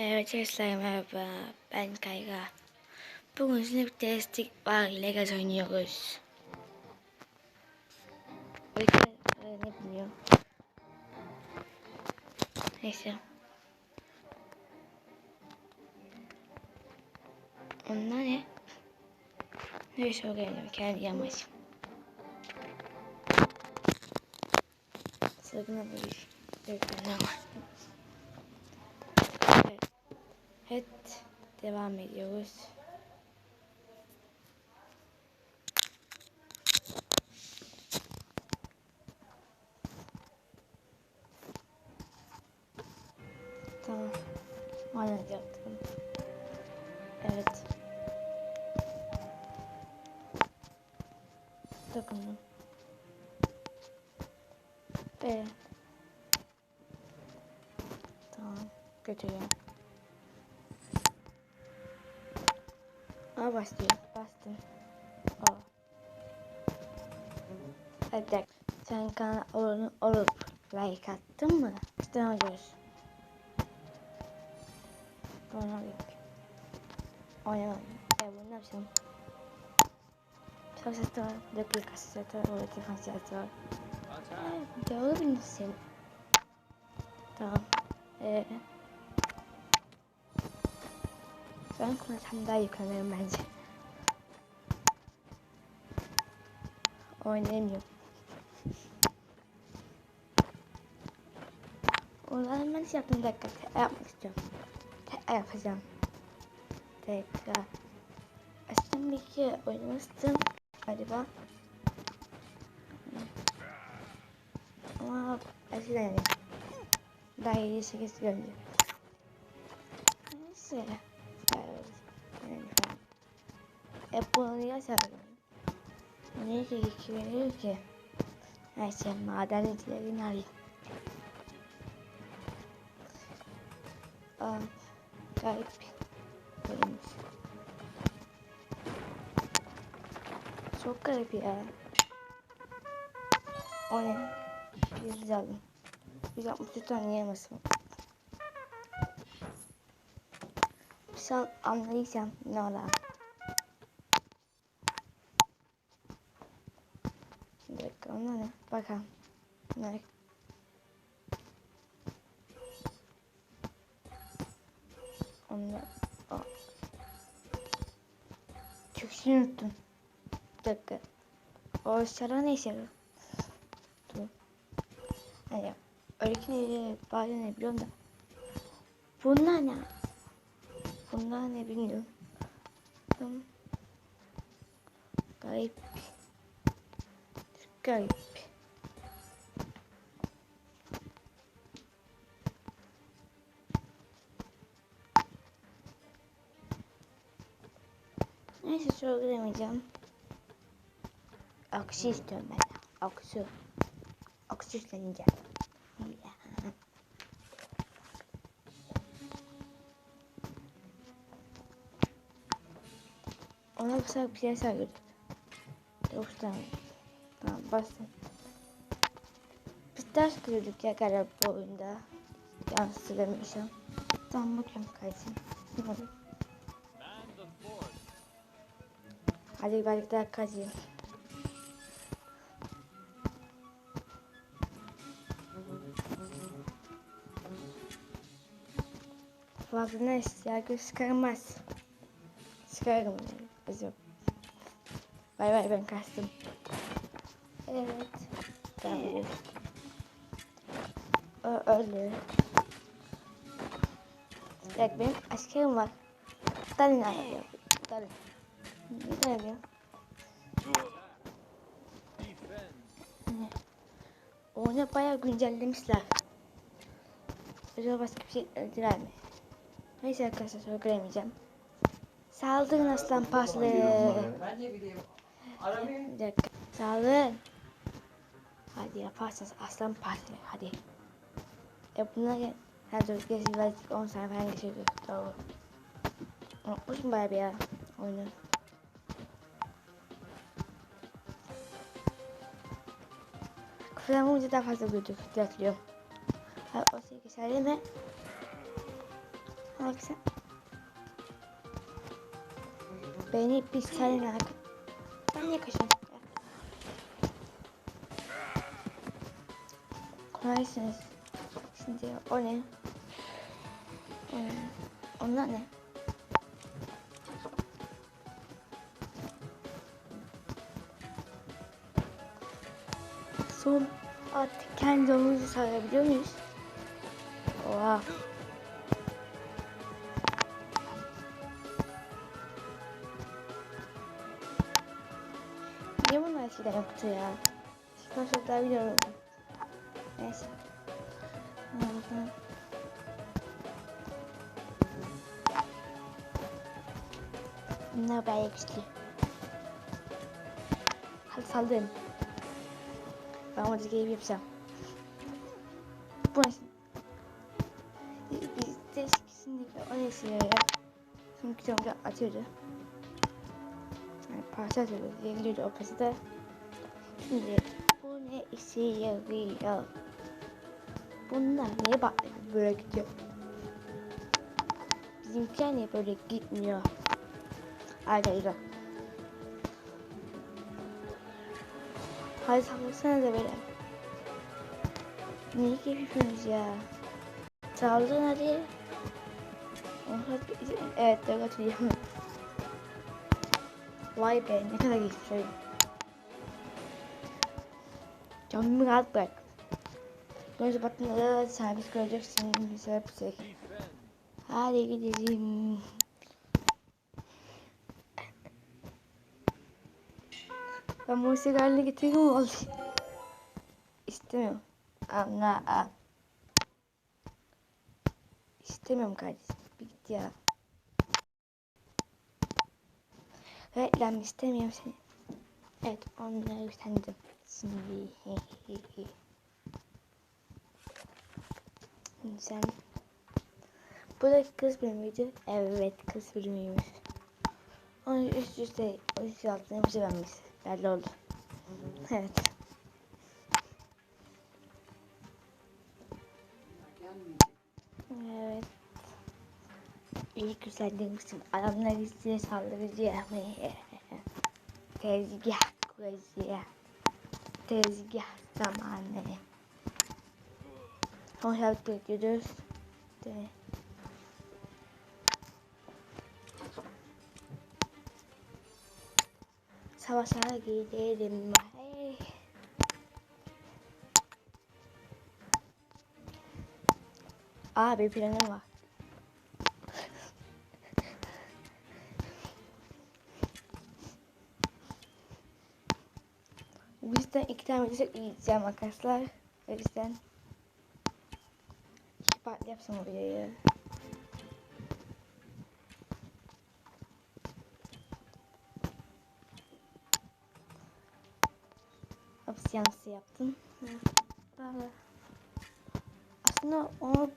Evet arkadaşlar merhaba ben Kayra. Bugün sizinle bir destek var Legas oynuyoruz. Arkadaşlar ne bilmiyorum. Neyse. Onlar ne? Neyse öğrenelim kendi yamaç. Sakın bir şey var. Evet. Evet, devam ediyoruz. Tamam. Hala yaptım. Evet. Dokundum. Ee. Tamam. Götürüyorum. Aa başlıyor. Bastım. Aa. Hadi sen kanal olup, olup like attın mı? İşte alıyoruz. Sonra yok. Oynamadım. Ya bunu ne yapacağım? Çok ses var. Dakika ses var. Orada telefon ses var. Evet, doğru bilmişsin. Tamam. Ee, ben konuşsam daha yıkanırım bence. Oynayamıyorum. Onların ben şey yaptım dakika. Tekrar yapmak istiyorum. Tekrar yapacağım. Tekrar. Aslında bir kere oynamıştım. Galiba. Ama eskiden. Daha 7-8 önce. Neyse. E bunu yaşadım. Niye ki iki veriyor ki? Neyse madencilerin alayım. Aa, garip oyunmuş. Çok garip ya. O ne? Yüz aldım. 163 tane yemesin. Sen anlayacağım ne ola. Bir dakika ona ne? Bakalım. Ne? Onda o. Türkçeyi unuttum. Bir dakika. O şara ne işe yarıyor? Dur. Hani öykü bari ne biliyorum da. Bunlar ne? Bunlar ne bilmiyorum. Tamam. Garip. Garip. Neyse söylemeyeceğim. Aksi istiyorum ben. Aksi. Aksi isteneceğim. Ona basarak bir şey sarıyorduk. Yoksa tamam. Tamam bastım. Biz ders ya galiba bu oyunda. Söylemiyorsam. Tamam bakıyorum. Hadi. Hadi belki daha kazıyım. Fazla ya göz çıkarmaz. Çıkarım yok. Bay bay ben kaçtım. Evet. Tamam. Ö öldü. Bak benim askerim var. Dalin ayarlıyor. Dalin. Ne yapıyor? Onu bayağı güncellemişler. Acaba başka bir şey öldüler mi? Neyse arkadaşlar söylemeyeceğim. Saldırın aslan. Aramayın. Bir. Saldırın. Hadi yaparsanız aslan parçaları hadi. E bunlar ya. Her dört belki 10 saniye falan geçiyor. Doğru. Unutmuşum bayağı bir ya oyunu. Kıfırdan vurunca daha fazla hatırlıyorum. Ha, o şey geçerli bak sen. Beni bir abi. Ben niye kaçıyorum? Kolaysınız. Şimdi o ne? O ne? Onlar ne? Son artık kendi yolumuzu sağlayabiliyor muyuz? Oha. Niye bunlar eskiden yoktu ya? Çok daha biliyorum. Neyse. Hı. Bunlar bayağı güçlü. Hadi saldırın. Ben orada gelip yapacağım. Bu ne? Biz de eskisindeki o neyse ya. Şimdi kitabımda atıyordu. Yani parça atıyordu. Geliyordu o pası da. Şimdi bu ne işe yarıyor? Bunlar niye bak böyle gidiyor? Bizimkiler niye böyle gitmiyor? Arkadaşlar. Hadi sallasana da böyle. Niye yapıyorsunuz ya? Saldırın hadi. Evet doğru hatırlıyorum. Vay be ne kadar geçmiş oyun. Canımı rahat bırak. Önce batınlara servis göreceksin. Şey. Hadi gidelim. Ben musik haline getireyim oldu? İstemiyorum. Anla. İstemiyorum kardeşim. Bir ya. Reklam istemiyorum seni. Evet onları üstlendim. Şimdi. Sen. Bu da kız bölümüydü. Evet kız bölümüymüş. Onu üst üste üst altına yapıcı vermiş. Belli oldu. Evet. Evet. İyi güzellemişsin. Adamlar size saldırıcı. Tezgah kuracı. Tezgah zamanı. Sonra bekliyoruz. Savaşa gidelim. Hey. Abi planım var. Bu yüzden iki tane video yiyeceğim arkadaşlar. O yüzden iki partlı yapsam o videoyu. Hapis yansı yaptım. Böyle. Aslında onu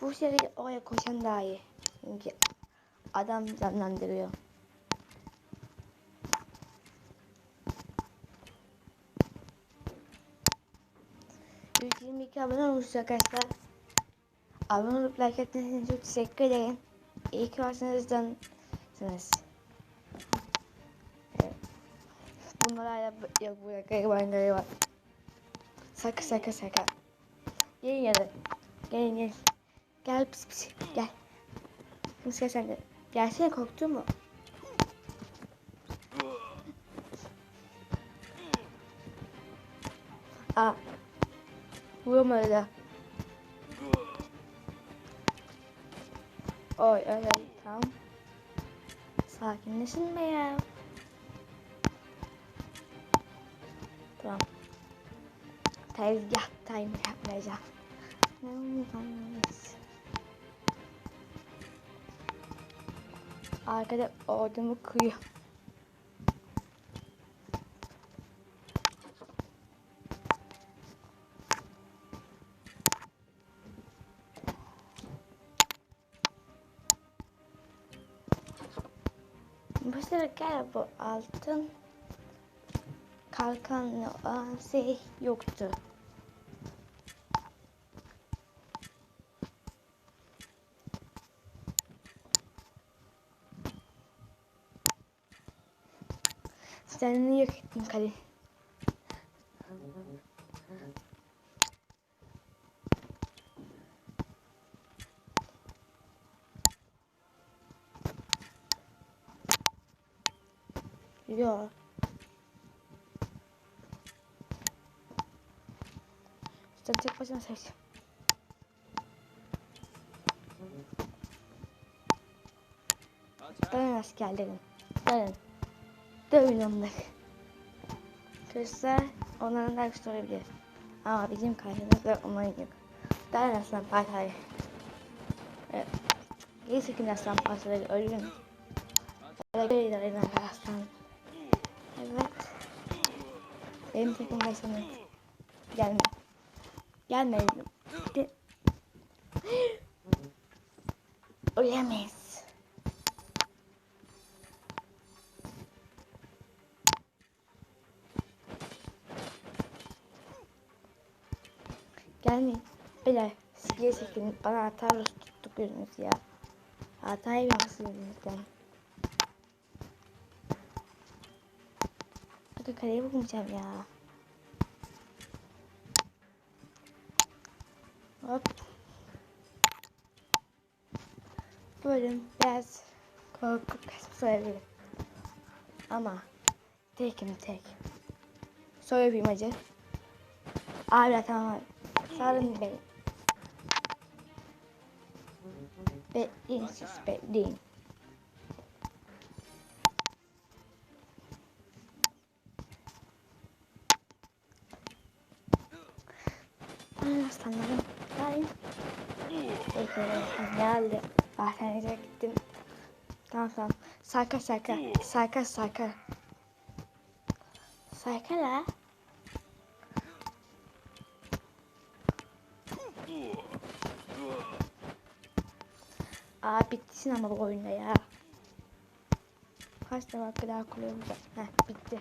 bu şeyi oraya koşan daha iyi. Çünkü adam canlandırıyor. %22 abone olmuş arkadaşlar. Abone olup like ettiğiniz için çok teşekkür ederim. İyi ki varsınız Bunlar hala yok burada gariban gariban. Saka saka saka. Gelin ya da. Gelin gelin. Gel pis pis gel. Gel sen de. Gelsene korktun mu? Aa. Vuramadı da. Oy evet tamam. Sakinleşin be ya. Tamam. Tezgah time yapmayacağım. Arkada ordumu kuruyor. Bu galiba bu altın kalkan e, şey yoktu. Sen niye gittin kale? Sen tek başına seç. Dönün askerlerin. Dönün. Dövün onları. Kızlar onların da güçlü olabilir. Ama bizim karşımızda onların yok. Dönün aslan parçaları. Evet. İyi sıkın aslan parçaları ölün. Öyle ilerleyin aslan. Evet. Benim takım başlamak. Gelme. Gelme dedim. De- Ölemeyiz. Gelmeyin. Beyler sikiye çekin. Bana hata tuttuk gözünüz ya. Hatayı yapmışsınız yüzünüzden. Bakın kaleyi bulmayacağım ya. Korku sayabilirim. Ama tekim tek. Soy yapayım acı. Abi tamam. Sarın beni. Bekleyin siz bekleyin. Aslanlarım. Ay. Bekleyin. Geldi. Hastaneye gittim. Tamam tamam. Sarka sarka. Sarka sarka. Sarka la. Aa bitsin ama bu oyunda ya. Kaç hakkı daha olacak. Heh bitti.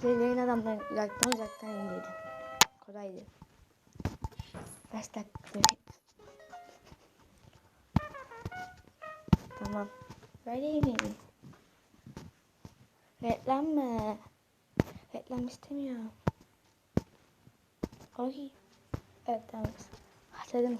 Kulelerin adamları uzaktan uzaktan indiydi. Kolaydı. Beş dakika. Tamam. Mi? Reklam mı? Reklam istemiyorum. Oy. Evet tamam. Hatırladım.